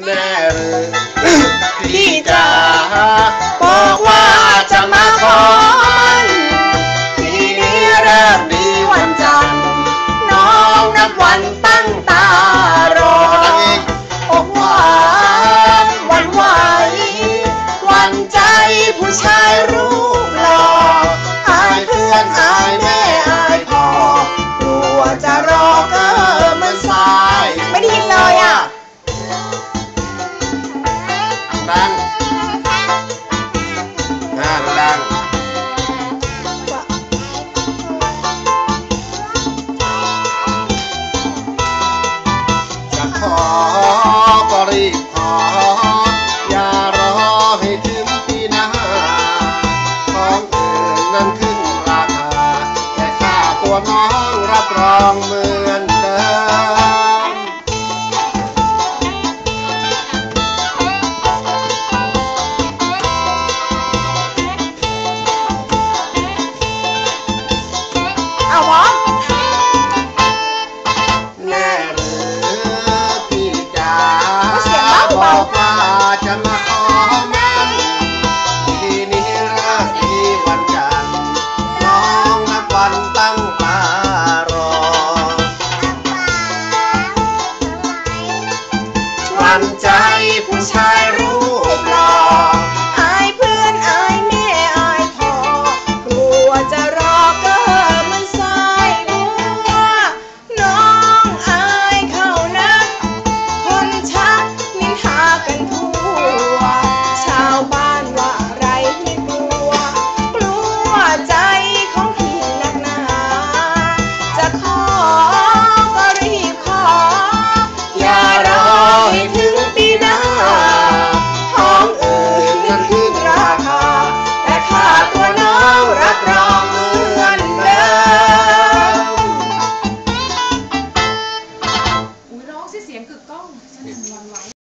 matter. Peter. น้องรับรองเหมือนเดิมำใจผู้ชายรู้ Thank you.